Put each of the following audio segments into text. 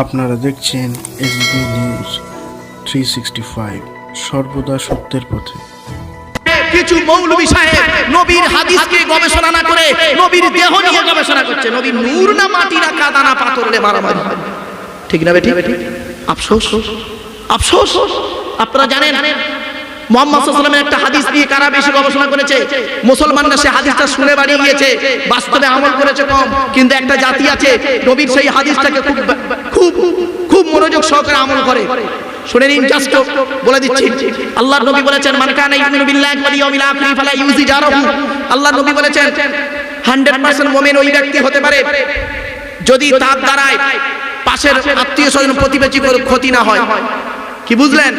আপনারা দেখছেন S SB news three sixty five সর্বদা সত্যের পথে। কিছু মৌলবি সাহেব নবীর হাদিসকে গবেষণা না করে নবীর দেহ নিয়ে গবেষণা করছে। নবী নূর না মাটি না কাদা না পাথর রে মারামারি ঠিক না বেটি আফসোস? আফসোস? আপনারা জানেন একটা হাদিস কারা গবেষণা করেছে? মুসলমানরা সে হাদিসটা শুনে বাড়িয়ে গিয়েছে, বাস্তবে আমল করেছে কম, কিন্তু একটা জাতি আছে খুব মনোযোগ সহকারে আমল করে। বলে দিচ্ছি। আল্লাহর নবী বলেছেন, মান কানা বলেছেন 100% মুমিন ওই ব্যক্তি হতে পারে যদি তার দ্বারায় পাশের আত্মীয় স্বজন প্রতিবেশী ক্ষতি না হয়। কি বুঝলেন?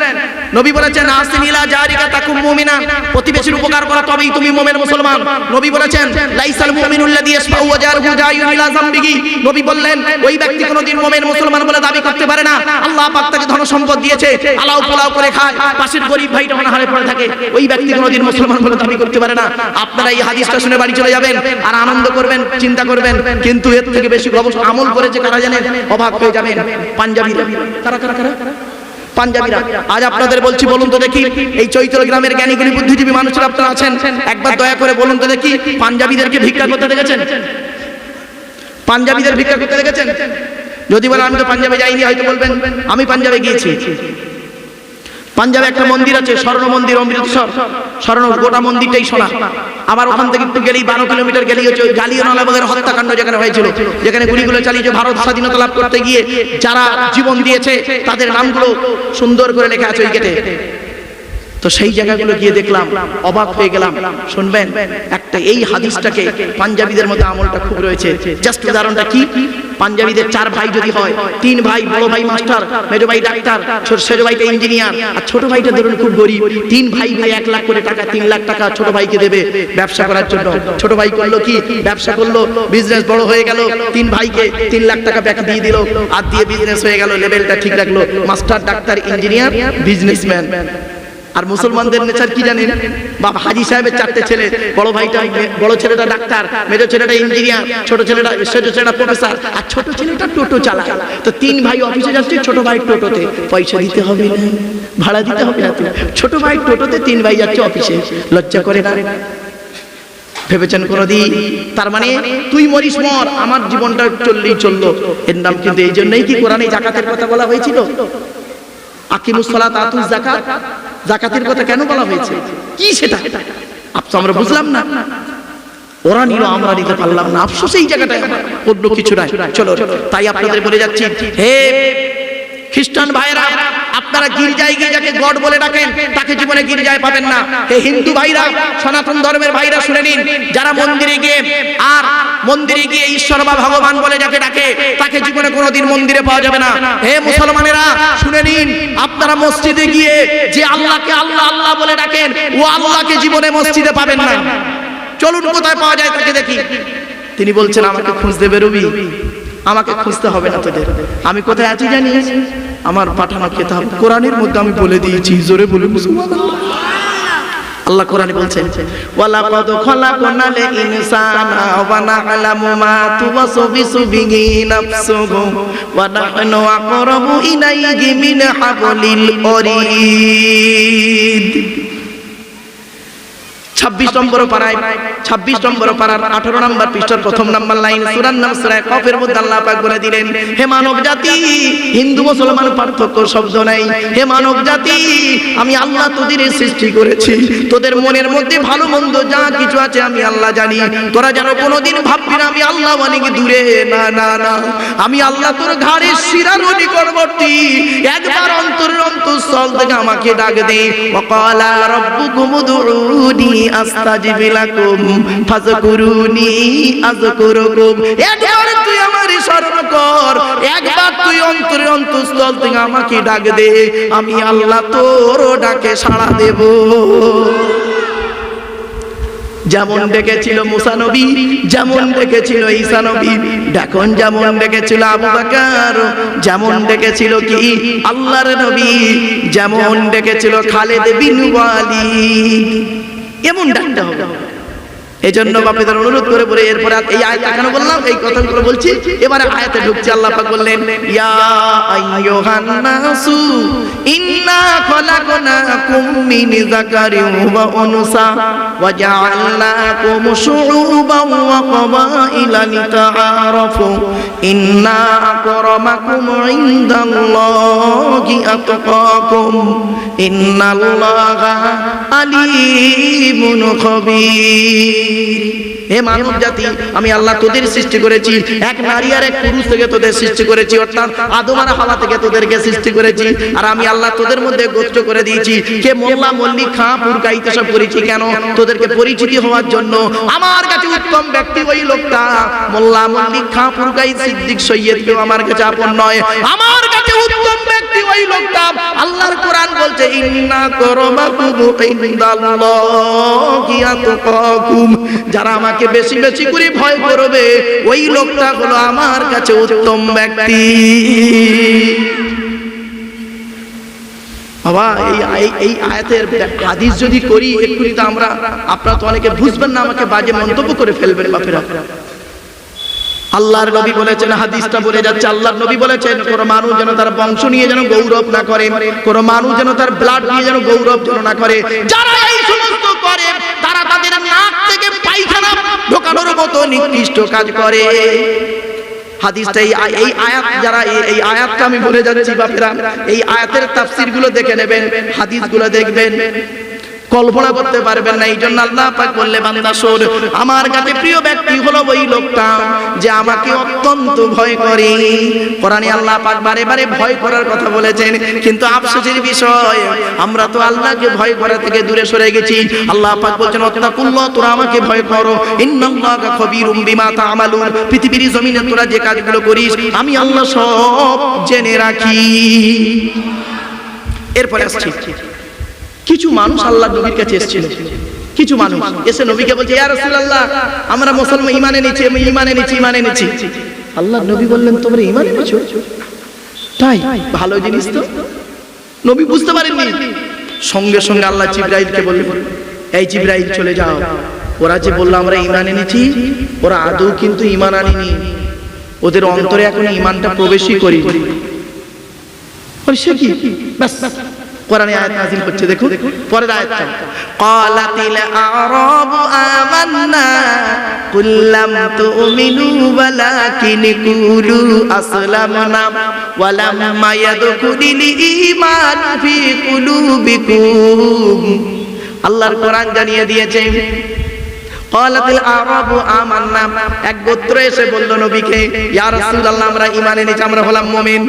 নবী বলেছেন আসিন ইলা জারিকা তাকুম মুমিনা। প্রতিবেশীর উপকার করা তবেই তুমি মুমিন মুসলমান। নবী বলেছেন লাইসাল মুমিনুল লাযী ইয়াসফাউ ওয়া জারহু জায়ুন ইলা যামবিহি। নবী বললেন ওই ব্যক্তি কোনোদিন মুমিন মুসলমান বলে দাবি করতে পারে না। আল্লাহ পাক তাকে ধন সম্পদ দিয়েছে আলাউ পোলাও করে খায় পাশের গরিব ভাইটা অনাহারে পড়ে থাকে ওই ব্যক্তি কোনোদিন মুসলমান বলে দাবি করতে পারে না। আপনারা এই হাদিসটা শুনে বাড়ি চলে যাবেন আর আনন্দ করবেন চিন্তা করবেন। কিন্তু এর থেকে বেশি আমল করেছে কারা জানেন অবাক হয়ে যাবেন। পাঞ্জাবিরা কারা কারা কারা? পাঞ্জাবিরা। আজ আপনাদের বলছি, বলুন তো দেখি, এই চৈতল গ্রামের জ্ঞানীগুলি বুদ্ধিজীবী মানুষরা আপনারা আছেন? একবার দয়া করে বলুন তো দেখি, পাঞ্জাবিদেরকে ভিক্ষা করতে দেখেছেন? পাঞ্জাবিদের ভিক্ষা করতে দেখেছেন? যদি বলেন, আমি তো পাঞ্জাবে যাইনি, হয়তো বলবেন, আমি পাঞ্জাবে গিয়েছি। পাঞ্জাবে একটা মন্দির আছে, স্বর্ণ মন্দির, অমৃতসর। স্বর্ণ গোটা মন্দিরটাই শোনা আবার ওখান থেকে একটু গেলেই বারো কিলোমিটার গেলেই হচ্ছে ওই হত্যাকাণ্ড যেখানে হয়েছিল। যেখানে গুলিগুলো চালিয়েছে ভারত স্বাধীনতা লাভ করতে গিয়ে যারা জীবন দিয়েছে, তাদের নামগুলো সুন্দর করে লেখা আছে ওই গেটে। তো সেই জায়গাগুলো গিয়ে দেখলাম অবাক হয়ে গেলাম। শুনবেন একটা এই হাদিসটাকে পাঞ্জাবিদের মধ্যে আমলটা খুব রয়েছে। জাস্ট উদাহরণটা কি? পাঞ্জাবিদের চার ভাই যদি হয় তিন ভাই বড় ভাই মাস্টার মেজো ভাই ডাক্তার ছোট সেজো ভাইটা ইঞ্জিনিয়ার আর ছোট ভাইটা ধরুন খুব গরিব। তিন ভাই ভাই এক লাখ করে টাকা তিন লাখ টাকা ছোট ভাইকে দেবে ব্যবসা করার জন্য। ছোট ভাই করল কি? ব্যবসা করল বিজনেস বড় হয়ে গেল। তিন ভাইকে তিন লাখ টাকা ব্যাক দিয়ে দিল। আর দিয়ে বিজনেস হয়ে গেল লেভেলটা ঠিক রাখল। মাস্টার ডাক্তার ইঞ্জিনিয়ার বিজনেসম্যান আর মুসলমানদের নেচার কি জানেন? বাবা হাজি সাহেবের চারটে ছেলে বড় ভাইটা বড় ছেলেটা ডাক্তার মেজো ছেলেটা ইঞ্জিনিয়ার ছোট ছেলেটা ছোট ছেলেটা প্রফেসর আর ছোট ছেলেটা টোটো চালায়। তো তিন ভাই অফিসে যাচ্ছে ছোট ভাই টোটোতে। পয়সা দিতে হবে না ভাড়া দিতে হবে না। ছোট ভাই টোটোতে তিন ভাই যাচ্ছে অফিসে লজ্জা করে না? ভেবেছেন কোনদিন? তার মানে তুই মরিস মর আমার জীবনটা চললেই চলল। এর নাম কিন্তু এই জন্যই কি কোরআনে জাকাতের কথা বলা হয়েছিল? আকিমুসসালাত আতুজ যাকাত জাকাতের কথা কেন বলা হয়েছে? কি সেটা? আপ- আমরা বুঝলাম না। ওরা নিল, আমরা নিতে পারলাম না। আফসোস এই জায়গাটায় অন্য কিছু নাই। চলো, তাই আপনাদের বলে যাচ্ছি, হে খ্রিস্টান ভাইরা আপনারা গির্জায় গিয়ে যাকে গড বলে ডাকেন, তাকে জীবনে গির্জায় পাবেন না। হে হিন্দু ভাইরা, সনাতন ধর্মের ভাইরা শুনে নিন, যারা মন্দিরে গিয়ে আর মন্দিরে গিয়ে ঈশ্বর বা ভগবান বলে যাকে ডাকে, তাকে জীবনে কোনোদিন মন্দিরে পাওয়া যাবে না। হে মুসলমানেরা, শুনে নিন, আপনারা মসজিদে গিয়ে যে আল্লাহকে আল্লাহ আল্লাহ বলে ডাকেন, ও আল্লাহকে জীবনে মসজিদে পাবেন না। চলুন কোথায় পাওয়া যায় তাকে দেখি। তিনি বলছেন, আমাকে খুঁজতে বেরোবি? আমাকে খুঁজতে হবে না তোদের। আমি কোথায় আছি জানিস? আমার পাঠানো কিতাব কোরআনের মধ্যে আমি বলে দিয়েছি। জোরে বলুন, সুবহানাল্লাহ। আল্লাহ কোরআনে বলছেন ওয়ালা কদ খলাকনাল ইনসানা ওয়া না'লামু মা তুওয়াসবিসু বিহি নাফসুহু ওয়া নাহনু আকরাবু ইলাইহি মিন হাবলিল ওয়ারিদ ছাব্বিশ নম্বর পাড়ায়, ছাব্বিশ নম্বর পাড়ার আঠারো নম্বর পৃষ্ঠার প্রথম নম্বর লাইন সুরান নাম সুরায় কফের মধ্যে আল্লাহ পাক বলে দিলেন, হে মানব জাতি, হিন্দু মুসলমান পার্থক্য শব্দ নাই। হে মানব জাতি, আমি আল্লাহ তোদের সৃষ্টি করেছি। তোদের মনের মধ্যে ভালো মন্দ যা কিছু আছে আমি আল্লাহ জানি। তোরা যেন কোনোদিন ভাববি না, আমি আল্লাহ অনেক দূরে, না না না। আমি আল্লাহ তোর ঘাড়ে শিরার নিকটবর্তী একবার অন্তরের অন্তঃস্থল থেকে আমাকে ডাক দে। ওয়াকালা রাব্বুকুম উদউনি আমাকে ডাক দে, আমি আল্লাহ তোর ডাকে সাড়া দেব। যেমন ডেকেছিল মুসা নবী, যেমন ডেকেছিল ঈসা দেখুন যেমন ডেকেছিল আবু বকর, যেমন ডেকেছিল কি আল্লাহর নবী, যেমন ডেকেছিল খালেদ বিন ওয়ালিদ। এমন ডাকতে হবে। এই জন্য বাপেদের অনুরোধ করে বলে এরপরে এই আয়াত কেন বললাম? এই কথাগুলো বলছি। এবারে আয়াতে ঢুকছি আল্লাহ পাক বললেন ইয়া আইয়ুহান নাসু ইন্না খলাকনাকুম মিন যাকারিন ওয়া উনসা ওয়া জাআলনাকুম শুউবান ওয়া ক্বাবাইলা লিতাআরাফু ইন্না আকরামাকুম ইনদাল্লাহি আতকাকুম ইন্নাল্লাহা আলিমুন খবীর. Spirit. হে মানব জাতি, আমি আল্লাহ তোদের সৃষ্টি করেছি। এক নারী আর এক পুরুষ থেকে তোদের সৃষ্টি করেছি, অর্থাৎ আদম আর হাওয়া থেকে তোদেরকে সৃষ্টি করেছি। আর আমি আল্লাহ তোদের মধ্যে গোত্র করে দিয়েছি। কে মোল্লা, মল্লিক, খাঁ পুরকাইতে সব করেছি কেন? তোদেরকে পরিচিতি হওয়ার জন্য। আমার কাছে উত্তম ব্যক্তি ওই লোকটা। মোল্লা, মল্লিক, খাঁ পুরকাই সিদ্দিক, সৈয়দ কেউ আমার কাছে আপন নয়। আমার কাছে উত্তম ব্যক্তি ওই লোকটা। আল্লাহর কোরআন বলছে, ইন্না করমাকুম ইনদাল্লাহি আতকাকুম। যারা আমাকে বেশি বেশি করে ভয় করবে। ওই লোকটা হলো আমার কাছে উত্তম ব্যক্তি। বাবা, এই- এই আয়াতের হাদিস যদি করি, এক্ষুনি তো আমরা, আপনারা তো অনেকে বুঝবেন না আমাকে বাজে মন্তব্য করে ফেলবেন বাপেরা। আল্লাহর নবী বলেছেন, হাদিসটা বলে যাচ্ছে, আল্লাহর নবী বলেছেন কোন মানুষ যেন তার বংশ নিয়ে যেন গৌরব না করে কোন মানুষ যেন তার ব্লাড নিয়ে যেন গৌরব যেন না করে। যারা এই সমস্ত করে, তারা তাদের নাক থেকে পায়খানা ঢোকানোর মতো নিকৃষ্ট কাজ করে। এই আয়াত যারা এই- এই আয়াতটা আমি বলে যাচ্ছি, বাপেরা, এই আয়াতের তাফসিরগুলো দেখে নেবেন, হাদিসগুলো দেখবেন। কল্পনা করতে পারবেন না এই জন্য আল্লাহ পাক বললে, বান্দা আমার কাছে প্রিয় ব্যক্তি হলো ওই লোকটা যে আমাকে অত্যন্ত ভয় করে। কোরআনে আল্লাহ পাক বারে বারে ভয় করার কথা বলেছেন, কিন্তু আফসোসের বিষয়, আমরা তো আল্লাহকে ভয় করা থেকে দূরে সরে গেছি। আল্লাহ পাক বলছেন অত্যাকুল্লাহ তোরা আমাকে ভয় করো। ইন্নাল্লাহা খবীরুম বিমা তা'মালুন। পৃথিবীর জমিনে তোরা যে কাজগুলো করিস, আমি আল্লাহ সব জেনে রাখি। এরপরে আসছি। কিছু মানুষ আল্লাহ নবীর কাছে এসেছিল। কিছু মানুষ এসে নবীকে বলছে, ইয়া রাসূলুল্লাহ, আমরা মুসলমান, ঈমান এনেছি, আমি ঈমান এনেছি ঈমান এনেছি। আল্লাহ নবী বললেন, তোমরা ঈমান এনেছো? তাই, ভালো জিনিস তো। নবী বুঝতে পারেননি। সঙ্গে সঙ্গে আল্লাহ জিব্রাইলকে বললেন, এই জিব্রাইল চলে যাও। ওরা যে বলল, আমরা ঈমান এনেছি, ওরা আদৌ কিন্তু ঈমান আনেনি। ওদের অন্তরে এখন ঈমানটা প্রবেশই করি সে কি? ব্যাস কোরআনে আয়াত নাযিল করছে দেখো পরের আয়াতটা। ক্বালাতিল আরাবু আমান্না কুল লাম তুমিনু ওয়ালাকিন কুলু আসলামনা ওয়ালাম ইয়াদখুলিল ঈমান ফি কুলুবিকুম। আল্লাহর কোরআন জানিয়ে দিয়েছে আরাবু আমান্না। এক গোত্র এসে বলল নবীকে, ইয়া রাসূলুল্লাহ, আমরা ঈমান এনেছি, আমরা হলাম মুমিন।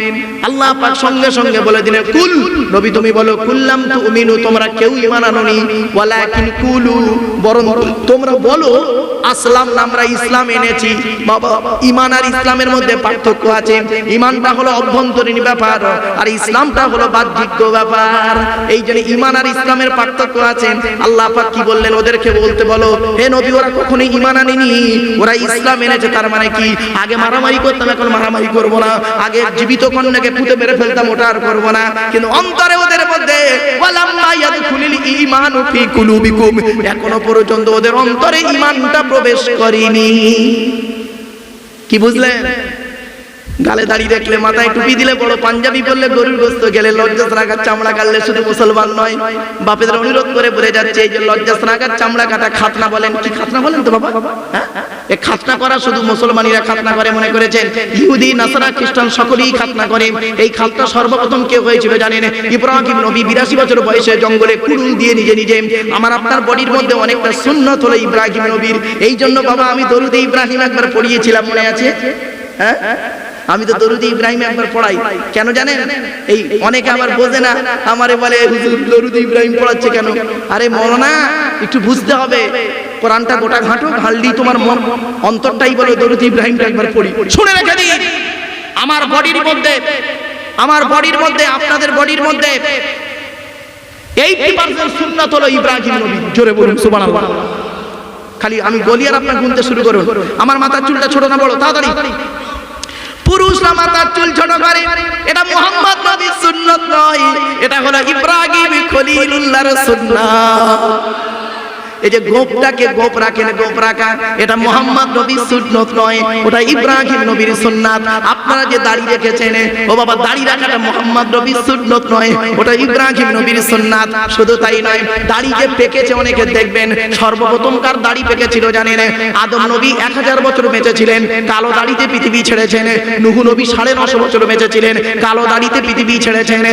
আল্লাহ পাক সঙ্গে সঙ্গে বলে দিলেন, কুল, নবী তুমি বলো, কুল্লাম তুমিনু, তোমরা কেউ ঈমান ওয়ালাকিন কুলু, বরং তোমরা বলো, আসলাম আমরা ইসলাম এনেছি। বাবা ঈমান আর ইসলামের মধ্যে পার্থক্য আছে। ঈমানটা হলো অভ্যন্তরীণ ব্যাপার, আর ইসলামটা হলো বাহ্যিক ব্যাপার। এই জন্য ঈমান আর ইসলামের পার্থক্য আছে। আল্লাহ পাক কি বললেন, ওদেরকে বলতে বলো, হে নবী ওরা কখনোই ইমান আনেনি। ওরা ইসলাম এনেছে, তার মানে কি? আগে মারামারি করতাম, এখন মারামারি করব না। আগে জীবিত কন্যাকে পুঁতে মেরে ফেলতাম, ওটা আর করব না। কিন্তু অন্তরে ওদের মধ্যে এখনও পর্যন্ত ওদের অন্তরে ইমানটা প্রবেশ করেনি। কি বুঝলেন? গালে দাড়ি দেখলে মাথায় টুপি দিলে বড় পাঞ্জাবি পরলে গরুর গোস্ত গেলে লজ্জা রাখার চামড়া কাটলে শুধু মুসলমান নয়। বাপেদের অনুরোধ করে বলে যাচ্ছে এই যে লজ্জা রাখার চামড়া কাটা খাতনা বলেন। কি খাতনা বলেন তো বাবা? হ্যাঁ? এ খাতনা করা শুধু মুসলমানিরা খাতনা করে মনে করেছেন। ইহুদি, নাসারা, খ্রিস্টান সকলেই খাতনা করে। এই খাতনা সর্বপ্রথম কে হয়েছিল জানেন? ইব্রাহিম নবী, বিরাশি বছর বয়সে জঙ্গলে কুড়ুল দিয়ে নিজে নিজে আমার আপনার বডির মধ্যে অনেকটা সুন্নত হলো ইব্রাহিম নবীর। এই জন্য বাবা আমি দরুদে ইব্রাহিম একবার পড়িয়েছিলাম, মনে আছে? হ্যাঁ? আমি তো দরুদ ইব্রাহিম একবার পড়াই। কেন জানেন? এই অনেকে আবার বোঝে না, আমারে বলে, হুজুর, দরুদি ইব্রাহিম পড়াচ্ছে কেন? আরে মরনা একটু বুঝতে হবে। কোরআনটা গোটা ঘাঁটো ঘাললি তোমার মন। অন্তরটাই বলে, দরুদ ইব্রাহিমটা একবার পড়ি। শুনে রেখে দিই আমার বডির মধ্যে, আমার বডির মধ্যে, আপনাদের বডির মধ্যে ইব্রাহিম খালি আমি বলি আর আপনার গুনতে শুরু করুন। আমার মাথার চুলটা ছোট না বড়? তাড়াতাড়ি। পুরুষরা মাথার চুল ছোট করে। এটা মোহাম্মদ নবীর সুন্নত নয়, এটা হলো ইব্রাহিম খলিলুল্লাহর সুন্নাত। এই যে গোপটাকে গোপ রাখেন, গোপ রাখা, এটা মোহাম্মদ নবীর সুন্নত নয়, ওটা ইব্রাহিম নবীর সুন্নাত। আপনারা যে দাড়ি রেখেছেন, ও বাবা, দাড়ি রাখাটা মোহাম্মদ নবীর সুন্নত নয়, ওটা ইব্রাহিম নবীর সুন্নাত। শুধু তাই নয়, দাড়ি যে পেকেছে, অনেকে দেখবেন, সর্বপ্রথম কার দাড়ি পেকেছিল জানেন? আদম নবী এক হাজার বছর বেঁচেছিলেন, কালো দাড়িতে পৃথিবী ছেড়েছেন, নুহু নবী সাড়ে নশো বছর বেঁচেছিলেন, কালো দাড়িতে পৃথিবী ছেড়েছেন,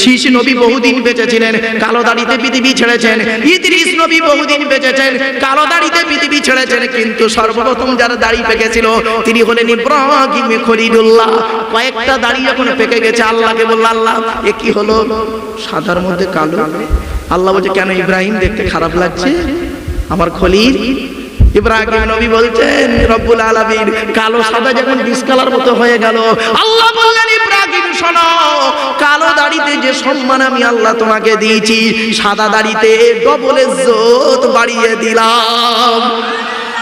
শীষ নবী বহুদিন বেঁচেছিলেন, কালো দাড়িতে পৃথিবী ছেড়েছেন, ইদ্রিস নবী বহুদিন বেঁচেছেন, কালো দাড়িতে পৃথিবী ছেড়েছেন, কিন্তু সর্বপ্রথম যারা দাড়ি পেকেছিল, তিনি হলেন ইব্রাহিম খলিলুল্লাহ। কয়েকটা দাড়ি যখন পেকে গেছে, আল্লাহকে বলল, আল্লাহ, এ কি হলো? সাদার মধ্যে কালো? আল্লাহ বলছে, কেন ইব্রাহিম, দেখতে খারাপ লাগছে? আমার খলিল ইব্রাহিম নবী বলছেন, রব্বুল আলামিন, কালো সাদা যখন ডিসকালার মতো হয়ে গেল, আল্লাহ বললেন, ইব্রাহিম, শোনো, কালো দাড়িতে যে সম্মান আমি আল্লাহ তোমাকে দিয়েছি, সাদা দাড়িতে ডবল ইজ্জত বাড়িয়ে দিলাম।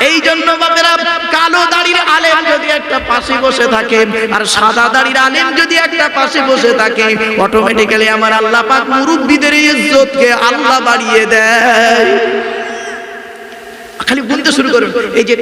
এই জন্য বাপেরা, কালো দাড়ির আলেম যদি একটা পাশে বসে থাকে, আর সাদা দাড়ির আলেম যদি একটা পাশে বসে থাকে অটোমেটিক্যালি আমার আল্লাহ পাক মুরব্বীদের ইজ্জতকে আল্লাহ বাড়িয়ে দেয়। খালি বলতে শুরু করুন। এই যে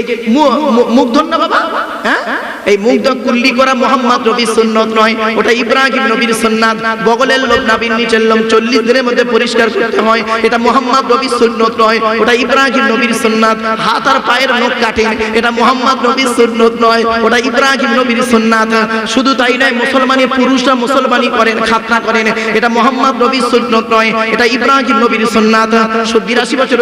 মুখ না বাবা? হ্যাঁ? এই মুখ ধর কুল্লি করা মোহাম্মদ নবীর সুন্নত নয়, ওটা ইব্রাহিম নবীর সুন্নাত। বগলের লোক নাবির নিচের লোম চল্লিশ দিনের মধ্যে পরিষ্কার করতে হয়। এটা মোহাম্মদ নবীর সুন্নত নয়, ওটা ইব্রাহিম নবীর সুন্নাত। হাত আর পায়ের নখ কাটেন এটা মোহাম্মদ নবীর সুন্নত নয়, ওটা ইব্রাহিম নবীর সুন্নাত। শুধু তাই নয়, মুসলমানের পুরুষরা মুসলমানি করেন, খাতনা করেন। এটা মোহাম্মদ নবীর সুন্নত নয়, এটা ইব্রাহিম নবীর সুন্নাত। বিরাশি বসে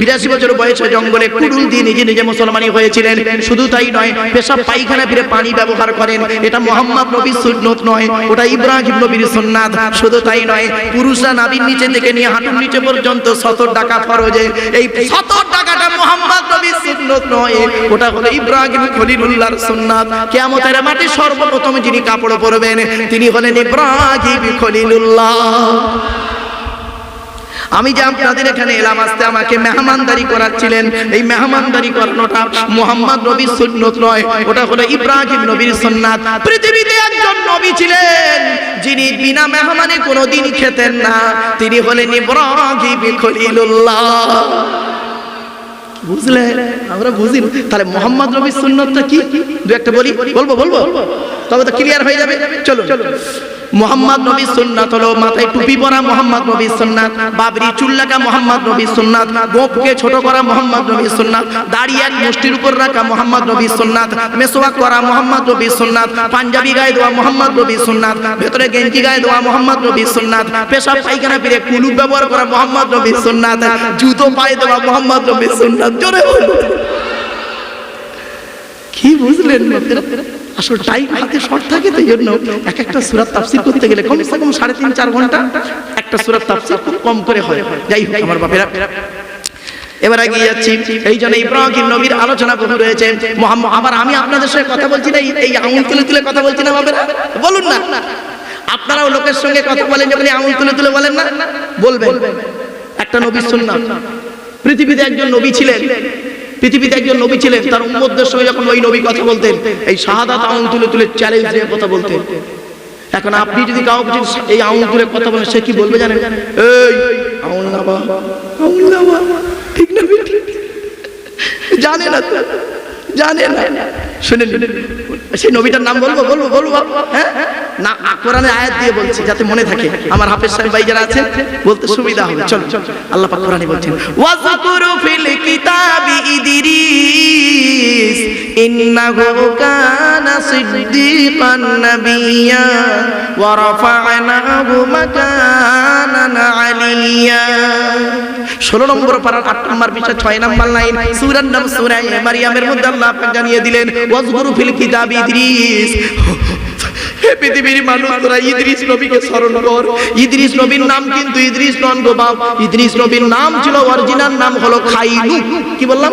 বিরাশি বছর বয়সে জঙ্গলে কুড়ুল দিয়ে নিজে নিজে মুসলমানি হয়েছিলেন। শুধু তাই নয়, পেশাব পায়খানা ফিরে পানি ব্যবহার করেন। এটা মোহাম্মদ নবীর সুন্নত নয়, ওটা ইব্রাহিম নবীর সুন্নাত। শুধু তাই নয়, পুরুষরা নাবির নিচে থেকে নিয়ে হাঁটুর নিচে পর্যন্ত সতর টাকা ফরজে। এই সতর টাকাটা মোহাম্মদ নবীর সুন্নত নয়, ওটা হলো ইব্রাহিম খলিলুল্লাহর সুন্নাত। কিয়ামতের মাঠে সর্বপ্রথম যিনি কাপড় পরবেন, তিনি হলেন ইব্রাহিম খলিলুল্লাহ। আমি যে আপনাদের এখানে এলাম আসতে আমাকে মেহমানদারি করাচ্ছিলেন। এই মেহমানদারি করানোটা মোহাম্মদ নবীর সুন্নত নয়, ওটা হলো ইব্রাহিম নবীর সুন্নাত। পৃথিবীতে একজন নবী ছিলেন, যিনি বিনা মেহমানে কোনোদিন খেতেন না। তিনি হলেন ইব্রাহিম খলিলুল্লাহ। বুঝলে? আমরা বুঝি তাহলে মোহাম্মদ নবীর সুন্নতটা কি? দু একটা বলি। বলব বলব? তবে তো ক্লিয়ার হয়ে যাবে। চলো চলো মোহাম্মদ নবীর সুন্নাত হলো মাথায় টুপি পরা মোহাম্মদ নবীর সুন্নাত বাবরি চুল্লাকা মোহাম্মদ নবীর সুন্নাত গোপকে ছোট করা মোহাম্মদ নবীর সুন্নাত দাড়ি এক মুষ্টির উপর রাখা মোহাম্মদ নবীর সুন্নাত মেসোয়াক করা মোহাম্মদ নবীর সুন্নাত পাঞ্জাবি গায়ে দেওয়া মোহাম্মদ নবীর সুন্নাত ভেতরে গেঞ্জি গায়ে দেওয়া মোহাম্মদ নবীর সুন্নাত পেশাব পায়খানা ফিরে কুলুপ ব্যবহার করা মোহাম্মদ নবীর সুন্নাত জুতো পায়ে দেওয়া মোহাম্মদ নবীর সুন্নাত জোরে কি বুঝলেন লোকেরা? আসল টাইম হাতে শর্ট থাকে তো জন্য এক একটা সুরাত তাফসির করতে গেলে কমসে কম সাড়ে তিন, চার ঘণ্টা একটা সুরাত তাফসির খুব কম করে হয়। যাই হোক, আমার বাপেরা। এবার এগিয়ে যাচ্ছি। এই জন্য ইব্রাহিম নবীর আলোচনা বহু রয়েছে। মোহাম্মদ, আবার আমি আপনাদের সঙ্গে কথা বলছি না, এই- আঙুল তুলে তুলে কথা বলছি না, বাপেরা। বলুন না। আপনারাও লোকের সঙ্গে কথা বলেন যখন আঙুল তুলে তুলে বলেন না। বলবেন। একটা নবীর সুন্নাত। পৃথিবীতে একজন নবী ছিলেন। পৃথিবীতে একজন নবী ছিলেন, তার উম্মতদের সঙ্গে যখন ওই নবী কথা বলতেন, এই শাহাদাত আউন তুলে তুলে চ্যালেঞ্জ দিয়ে কথা বলতেন। এখন আপনি যদি কাউকে এই আউন তুলে কথা বলেন, সে কি বলবে জানেন? এই, আঙুল নামা, আঙুল বাবা ঠিক না জানে না জানে না। শুনে সেই নবীটার নাম বলব? বলব বলব। হ্যাঁ? না, কোরআনে আয়াত দিয়ে বলছি, যাতে মনে থাকে। আমার হাফেজ সাহেব ভাই যারা আছেন, বলতে সুবিধা হবে। চলো আল্লাহ পাক কোরআনে বলছেন, ওয়াজকুরু ফিল কিতাবি ইদরিস, ইন্নাহু কানা সিদ্দিকান নাবিয়্যা ওয়া রাফা'নাহু মাকানান আলিয়্যা ষোলো নম্বর পাড়ার আট নম্বর বিষয় ছয় নম্বর লাইন। সুরার নাম সুরাই মারিয়ামের মধ্যে আল্লাহ আপনাকে জানিয়ে দিলেন ওয়াজগুরু ফিল কিতাব ইদ্রিস। পৃথিবীর মানুষ, তোরা ইদ্রিস নবীকে স্মরণ কর। ইদ্রিস নবীর নাম কিন্তু ইদ্রিস নন গো বাপ। ইদ্রিস নবীর নাম ছিল অরিজিনাল নাম হলো খাইনু। কি বললাম?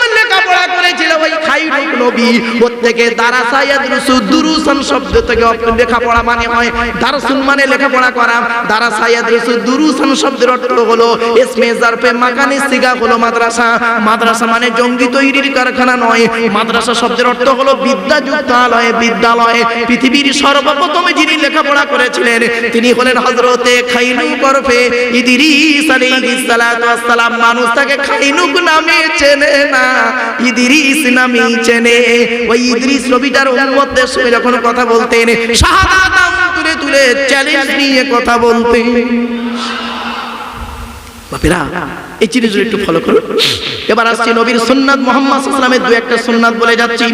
লেখাপড়া করেছিল ওই খাইরুন নবী। প্রত্যেকে দারাসা ইয়াদরুসু দুরুসান শব্দ থেকে লেখাপড়া মানে হয় দারসুন মানে লেখাপড়া করা। দারাসা ইয়াদরুসু দুরুসান শব্দের অর্থ হলো ইসমে জারফে মাকানি সিগা হলো মাদ্রাসা। মাদ্রাসা মানে জঙ্গি তৈরির কারখানা নয়। মাদ্রাসা শব্দের অর্থ হলো বিদ্যা যুক্তালয় বিদ্যালয়। পৃথিবীর সর্বপ্রথম যিনি লেখাপড়া করেছিলেন, তিনি হলেন হযরতে খাইনু বরফে ইদ্রিস আলাইহিস সালাম। মানুষ তাকে খাইনুক নামে চেনে না। ইদ্রিস নামেই চেনে। ওই ইদ্রিস নবীটার উম্মতদের সঙ্গে যখন কথা বলতেন, শাহাদাত তুলে তুলে চ্যালেঞ্জ নিয়ে কথা বলতেন। বাপেরা, এই জিনিসগুলো একটু ফলো করুন। এবার আসছি নবীর সুন্নাত মোহাম্মদ ইসলামের দু একটা সুন্নাত বলে যাচ্ছি।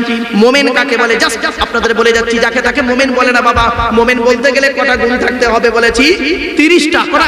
মোমেন কাকে বলে? জাস্ট আপনাদের বলে যাচ্ছি, যাকে তাকে মোমেন বলে না বাবা। মোমেন বলতে গেলে কটা গুণ থাকতে হবে বলেছি। তিরিশটা, কটা?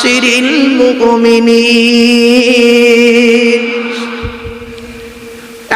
বাশশিরিল মুমিনিন।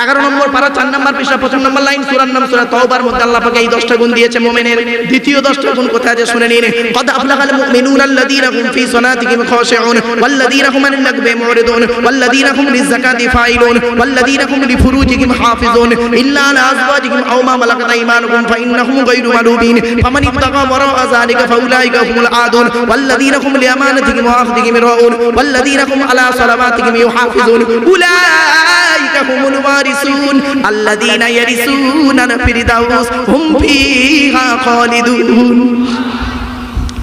এগারো নম্বর পারা, চার নম্বর পৃষ্ঠা, প্রথম নম্বর লাইন, সুরার নাম, সুরা তওবার মধ্যে আল্লাহ পাকে এই দশটা গুণ দিয়েছে মোমেনের। দ্বিতীয় দশটা গুণ কোথায় আছে শুনে নিন। কদ আফলাহাল মুমিনুন আল্লাযীনা হুম ফি সালাতিহিম খাশিউন, ওয়াল্লাযীনা হুম আনিল লাগবি মুরিদুন, ওয়াল্লাযীনা হুম লিযাকাতি ফাইলুন, ওয়াল্লাযীনা হুম লিফুরুজিহিম হাফিজুন। ইল্লা আলা আজওয়াজিহিম আও মা মালাকাত আইমানুহুম, ফাইন্নাহুম গায়রু মালুবিন ফামান ইত্তাকা ওয়ারা'a যালিকা ফাউলাইকা হুমুল আদুন। ওয়াল্লাযীনা হুম লিআমানাতিহিম ওয়া রাউন ওয়াল্লাযীনা হুম আলা সালাওয়াতিহিম ইউহাফিজুন। উলাইকা হুমুল ওয়ারিসুন আল্লাযীনা ইয়ারিসুনা ফিরদাউস হুম ফিহা খালিদুন।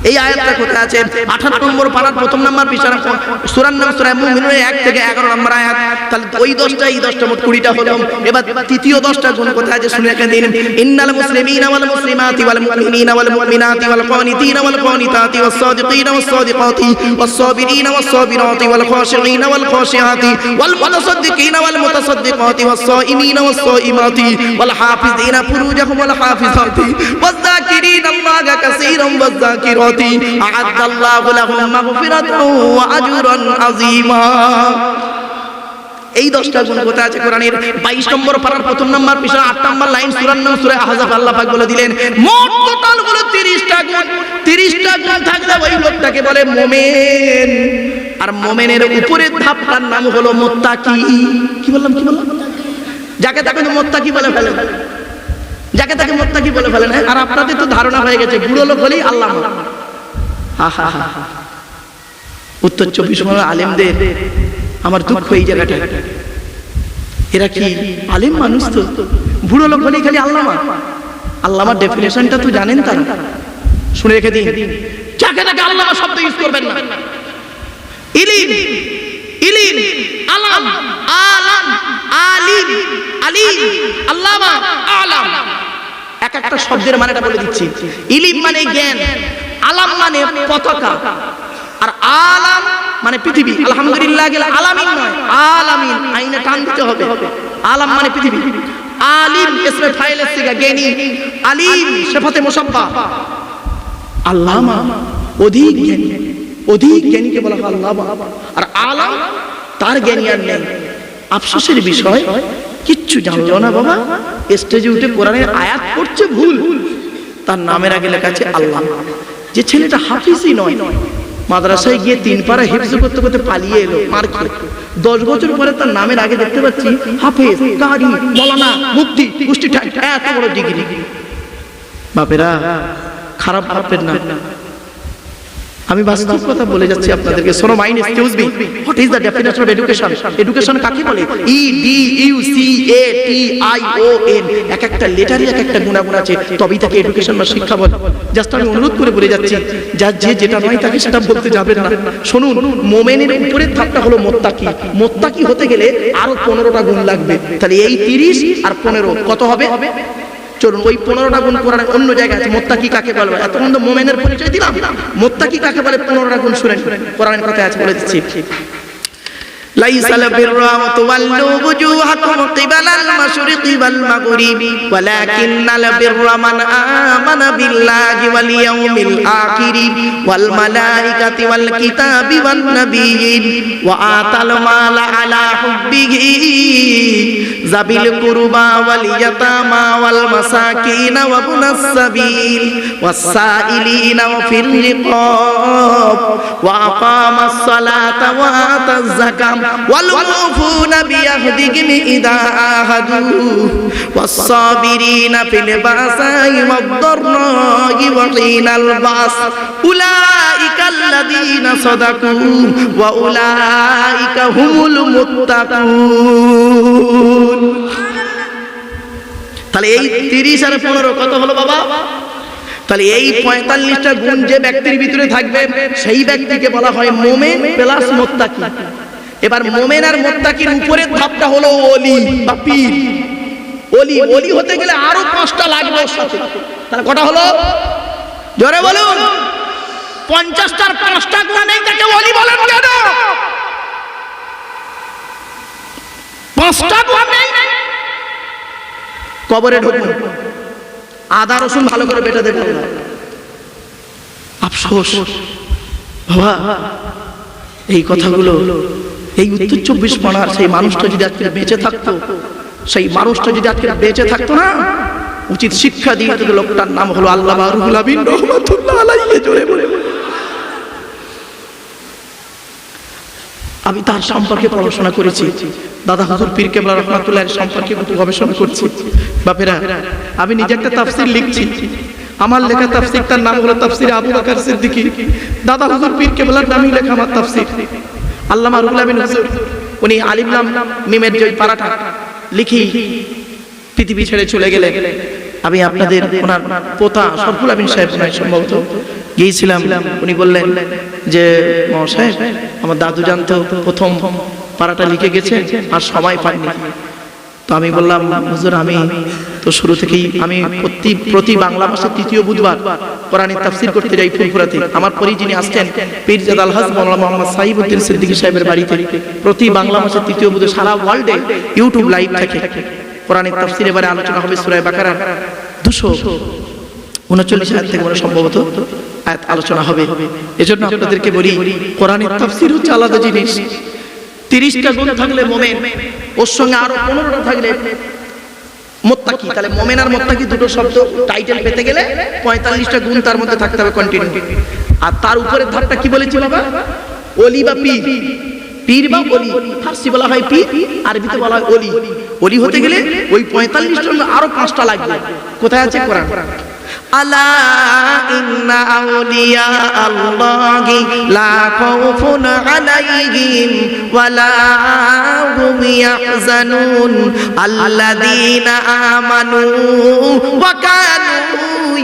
এই আয়াতটা কোথায় আছে? আঠারো নম্বর পাড়ার প্রথম নম্বর পিছনে সুরার নাম সুরায় মুমিনুনের এক থেকে এগারো নম্বর আয়াত। তাহলে ওই দশটা, এই দশটা মোট কুড়িটা হলো। এবার তৃতীয় দশটা গুণ কোথায় আছে শুনে রেখে দিন। ইন্নাল মুসলিমিনা ওয়াল মুসলিমাতি ওয়াল মুমিনিনা ওয়াল মুমিনাতি ওয়াল কানিতিনা ওয়াল কানিতাতি ওয়াস সাদিকিনা ওয়াস সাদিকাতি ওয়াস সাবিরিনা ওয়াস সাবিরাতি ওয়াল খাশিঈনা ওয়াল খাশিআতি ওয়াল মুতাসাদ্দিকিনা ওয়াল মুতাসাদ্দিকাতি ওয়াস সাইমিনা ওয়াস সাইমাতি ওয়াল হাফিজিনা ফুরুজাহুম ওয়াল হাফিজাতি ওয়াস যাকিরিনা আল্লাহা কাসীরান ওয়াস যাকিরাতি أعد الله لهم مغفرة وأجرا عظيما এই দশটা গুণ কোথায় আছে কোরআনের বাইশ নম্বর পারার প্রথম নম্বর পিছনে আট নম্বর লাইন সুরান নাম সুরে আহজাব আল্লাহ পাক বলে দিলেন মোট টোটাল হলো তিরিশটা গুণ তিরিশটা গুণ থাকলে ওই লোকটাকে বলে মোমেন আর মোমেনের উপরের ধাপটার নাম হলো মোত্তাকি কি বললাম কি বললাম যাকে তাকে মোত্তাকি বলে ফেলে যাকে তাকে মোত্তাকি বলে ফেলেন হ্যাঁ? আর আপনাদের তো ধারণা হয়ে গেছে, বুড়ো লোক হলেই আল্লাহ উত্তর চব্বিশ পরগনা আলেমদের আমার দুঃখ এই জায়গাটা এরা কি আলেম মানুষ তো? বুড়ো লোক হলেই খালি আল্লামা আল্লামার ডেফিনেশনটা তো জানেন তারা। শুনে রেখে দিন। যাকে তাকে আল্লামা শব্দ ইউজ করবেন না। ইলিম ইলিম, আলাম আলাম, আলিম আলিম আল্লামা আলাম। এক একটা শব্দের মানেটা বলে দিচ্ছি। ইলিম মানে জ্ঞান, আলাম মানে পতাকা। আর আলাম মানে পৃথিবী, আলহামদুলিল্লাহ গেলে আলামিন নয়, আলামিন, আইনে টান দিতে হবে। আলাম মানে পৃথিবী। আলিম, ইসমে ফাইলের সিগা, জ্ঞানী। আলিম, সেফাতে মুসাব্বা। আল্লামা, অধিক জ্ঞানী। অধিক জ্ঞানীকে বলা হয় আল্লামা। আর আলাম, তার জ্ঞানী আর নেই। আফসোসের বিষয় কিচ্ছু জানলো না বাবা। স্টেজে উঠে কোরআনের আয়াত পড়ছে ভুল। তার নামের আগে লেখা আছে আল্লাহ। যে ছেলেটা হাফিজই নয়, মাদ্রাসায় গিয়ে তিন পারা হিফজ করতে করতে পালিয়ে এলো, মার দশ বছর পরে তার নামের আগে দেখতে পাচ্ছি হাফেজ, কারি, মলানা মুক্তি পুষ্টি এত বড় ডিগ্রি বাপেরা, খারাপ ভাববেন না। আমি বাস্তব কথা বলে যাচ্ছি আপনাদেরকে। শোনো mind excuse me what is the definition of education education কাকে বলে? E D U C A T I O N এক একটা লেটারই এক একটা গুণাগুণ আছে। তবেই তাকে এডুকেশন বা শিক্ষা বলে। জাস্ট আমি অনুরোধ করে বলে যাচ্ছি যার যে যেটা নয় তাকে সেটা বলতে যাবেন না। শুনুন, মোমেনের উপরের ধাপটা হলো মোত্তাকি। মোত্তাকি হতে গেলে আরও পনেরোটা গুণ লাগবে। তাহলে এই তিরিশ আর পনেরো, কত হবে? চলুন, ওই পনেরোটা গুণ কোরআনের অন্য জায়গায় আছে, মোত্তাকি কাকে বলবে এতক্ষণ তো মোমেনের পরিচয় দিলাম। মোত্তাকি কাকে বলে? পনেরোটা গুণ শুনে কোরআনের কথা আছে, বলে দিচ্ছি। ليس البر أن تولوا وجوهكم قبل المشرق والمغرب ولكن البر من آمن بالله واليوم الآخر والملائكة والكتاب والنبيين وآتى المال على حبه ذوي القربى واليتامى والمساكين وابن السبيل والسائلين وفي الرقاب وأقام الصلاة وآتى الزكاة والموفون بعهدهم إذا عاهدوا والصابرين في البأساء والضراء وحين البأس أولئك الذين صدقوا وأولئك هم المتقون তাহলে এই তিরিশ আর পনেরো কত হলো বাবা তাহলে এই পঁয়তাল্লিশটা গুণ যে ব্যক্তির ভিতরে থাকবে সেই ব্যক্তিকে বলা হয় মোমেন প্লাস মোত্তাকি এবার মোমেন আর মোত্তাকির উপরের ধাপটা হলো অলি বা পীর। অলি অলি হতে গেলে আরও পাঁচটা লাগবে ওর সাথে। তাহলে কটা হলো? জোরে বলুন। পঞ্চাশটার পাঁচটা গুণ নেই তাকে অলি বলেন কেন পাঁচটা গুণ নেই। কবরে ঢুকুন। আদা রসুন ভালো করে বেটে দেবেন না আফসোস। বাবা এই কথাগুলো এই উত্তর চব্বিশ পরগনার সেই মানুষটা যদি আজকে বেঁচে থাকতো, সেই মানুষটা যদি আজকে বেঁচে থাকতো না, উচিত শিক্ষা দিয়ে যদি লোকটার নাম হলো আল্লাহ রুহুল আমিন রহমাতুল্লাহ জোরে বলে। আমি তার সম্পর্কে পড়াশোনা করেছি। দাদা হুজুর পীর কেবলা রহমাতুল্লাহ সম্পর্কে গবেষণা করছি। বাপেরা, আমি নিজে একটা তাফসির লিখছি। আমার লেখা তাফসিরটার নাম হলো তাফসির আবু বকর সিদ্দিকী। দাদা হুজুর পীর কেবলার নামই লেখা আমার তাফসির। আল্লামা রুহুল আমিন হুজুর উনি আলিমলাম মিমের যে পারাটা লিখি পৃথিবী ছেড়ে চলে গেলে। আমি আপনাদের ওনার পোতা সরফুল আমিন সাহেব সম্ভবত গিয়েছিলাম উনি বললেন যে মহাশয় আমার দাদু জানতো প্রথম পাড়াটা লিখে গেছে আর সময় পাইনি তো আমি বললাম, হুজুর, আমি তো শুরু থেকেই, আমি প্রতি প্রতি বাংলা মাসের তৃতীয় বুধবার কোরআনের তাফসির করতে যাই ফুলপুরাতে। আমার পরেই যিনি আসছেন, পীরজাদ আলহাজ মৌলানা মোহাম্মদ সাহিবউদ্দিন সিদ্দিকী সাহেবের বাড়িতে প্রতি বাংলা মাসের তৃতীয় বুধে সারা ওয়ার্ল্ডে ইউটিউব লাইভ থাকে। কোরআনের তাফসির এবারে আলোচনা হবে সূরা বাকারা দুশো উনচল্লিশ আয়াত থেকে মনে সম্ভবত আলোচনা হবে। এজন্য আপনাদেরকে বলি, কোরআনের তাফসির হচ্ছে আলাদা জিনিস। তিরিশটা গুণ থাকলে মোমেন ওর সঙ্গে আরও পনেরোটা থাকলে মোত্তাকি। তাহলে মোমেন আর মোত্তাকি দুটো শব্দ টাইটেল পেতে গেলে পঁয়তাল্লিশটা গুণ তার মধ্যে থাকতে হবে কন্টিনিউ আর তার উপরের ধাপটা কি বলেছি বাবা? অলি বা পীর। পীর বা অলি। ফার্সি বলা হয় পীর আরবিতে বলা হয় অলি। অলি হতে গেলে ওই পঁয়তাল্লিশটার আরও পাঁচটা লাগবে। কোথায় আছে? কোরআন। আলা ইন্না আউলিয়া আল্লাহি লা খাউফুন আলাইহিম ওয়ালা হুম ইয়াহজানুন আল্লাযীনা আমানু ওয়া কানু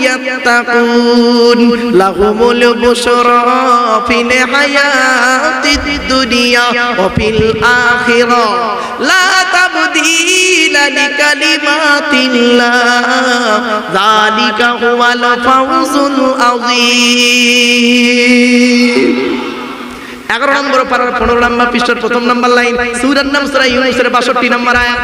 يتقون لهم البشرى في الحياة الدنيا وفي الآخرة لا تبديل لكلمات الله ذلك هو الفوز العظيم এগারো নম্বর পারার পনেরো নম্বর পৃষ্ঠার প্রথম নম্বর লাইন সুরার নাম সুরা ইউনুসের বাষট্টি নম্বর আয়াত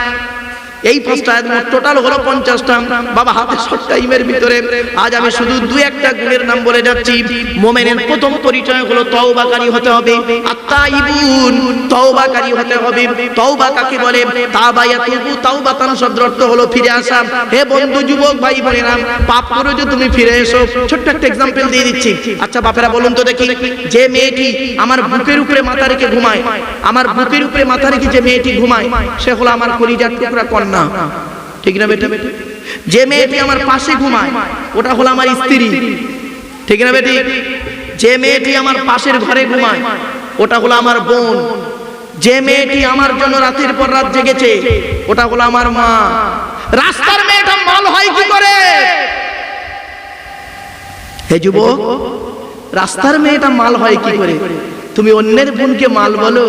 এই পাঁচটা আয়াত মোট টোটাল হলো পঞ্চাশটা বাবা হাতে শর্ট টাইমের ভিতরে আজ আমি শুধু দুই একটা গুণের নাম বলে যাচ্ছি মোমেনের প্রথম পরিচয় হলো তওবাকারী হতে হবে আত্মাইবুন তওবাকারী হতে হবে। কাকে বলে? তুবু তাওবাতান শব্দের অর্থ হলো ফিরে আসা। হে বন্ধু, যুবক ভাই, বোনেরা, পাপ করে যে তুমি ফিরে এসো, ছোট্ট একটা দিয়ে দিচ্ছি। আচ্ছা বাপেরা, বলুন তো দেখি, যে মেয়েটি আমার বুকের উপরে মাথা রেখে ঘুমায়, আমার বুকের উপরে মাথা রেখে যে মেয়েটি ঘুমায়, সে হলো আমার কলিজার টুকরা কন্যা। ঠিক না বেটা? যে মেয়েটি আমার পাশে ঘুমায়, ওটা হলো আমার স্ত্রী। ঠিক না বেটি? যে মেয়েটি আমার পাশের ঘরে ঘুমায়, ওটা হলো আমার বোন। যে মেয়েটি আমার জন্য রাতের পর রাত জেগেছে, ওটা হলো আমার মা। রাস্তার মেয়েটা মাল হয় কি করে? হে যুবক, রাস্তার মেয়েটা মাল হয় কি করে? তুমি অন্যের বোনকে মাল বলো,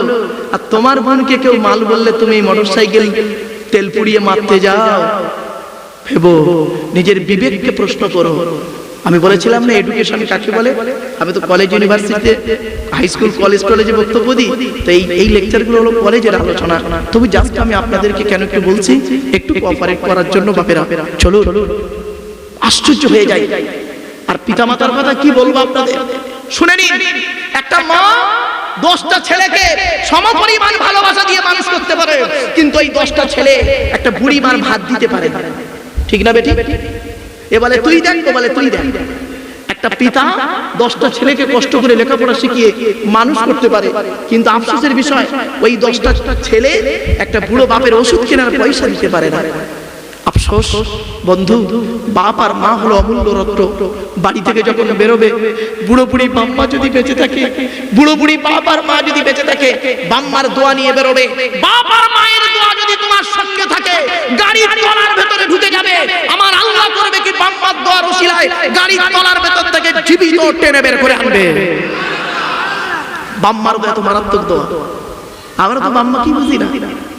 আর তোমার বোনকে কেউ মাল বললে তুমি মোটরসাইকেল তেল পুড়িয়ে মারতে যাও। ভেবো, নিজের বিবেককে প্রশ্ন করো আমি বলেছিলাম না এডুকেশন কাকে বলে? আমি তো কলেজ ইউনিভার্সিটিতে হাই স্কুল কলেজ টলেজে বক্তব্য দিই। তো এই এই লেকচারগুলো হলো কলেজের আলোচনা। তবু জাস্ট আমি আপনাদেরকে কেন একটু বলছি, একটু কোঅপারেট করার জন্য বাপেরা চলো আশ্চর্য হয়ে যায় আর পিতামাতার কথা কি বলব আপনাদের? শুনে নিন, একটা মা দশটা ছেলেকে সমপরিমাণ ভালোবাসা দিয়ে মানুষ করতে পারে, কিন্তু এই দশটা ছেলে একটা বুড়ি মার ভাত দিতে পারে ঠিক না বেটি? এ বলে, তুই দেখ, ও বলে, তুই দেখ। একটা পিতা দশটা ছেলেকে কষ্ট করে লেখাপড়া শিখিয়ে মানুষ করতে পারে, কিন্তু আফসোসের বিষয়, ওই দশটা ছেলে একটা বুড়ো বাপের ওষুধ কেনার পয়সা দিতে পারে না। আফসোস, বন্ধু, বাপ আর মা হলো অমূল্য রত্ন। বাড়ি থেকে যখন বেরোবে, বুড়ো বুড়ি বাম্মা যদি বেঁচে থাকে, বুড়ো বুড়ি বাপ আর মা যদি বেঁচে থাকে বাম্মার দোয়া নিয়ে বেরোবে, বাপ আর মায়ের সঙ্গে থাকে গাড়ির তলার ভেতরে ঢুকে যাবে। আমার আল্লাহ করবে কি বাম্মার দোয়ার গাড়ির তলার ভেতর থেকে জীবিত টেনে বের করে আনবে। বাম্মার দোয়া তো মারাত্মক দোয়া। আমরা তো বাম্মা কি বুঝি না।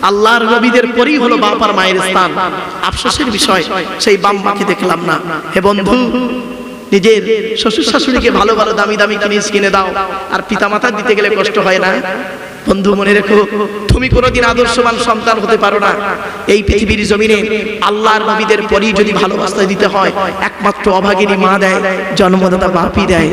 আল্লাহর নবীদের পরেই হলো মায়ের স্থান। আফসোসের বিষয়, সেই বাম্মাকে দেখলাম না। হে বন্ধু, নিজের শ্বশুর শাশুড়িকে ভালো ভালো দামি দামি জিনিস কিনে দাও। আর পিতা মাতা দিতে গেলে কষ্ট হয় না? বন্ধু, মনে রেখো, তুমি কোনোদিন আদর্শবান সন্তান হতে পারো না। এই পৃথিবীর জমিনে আল্লাহর নবীদের পরই যদি ভালোবাসা দিতে হয়, একমাত্র অভাগিনী মা দেয়, জন্মদাতা বাপি দেয়।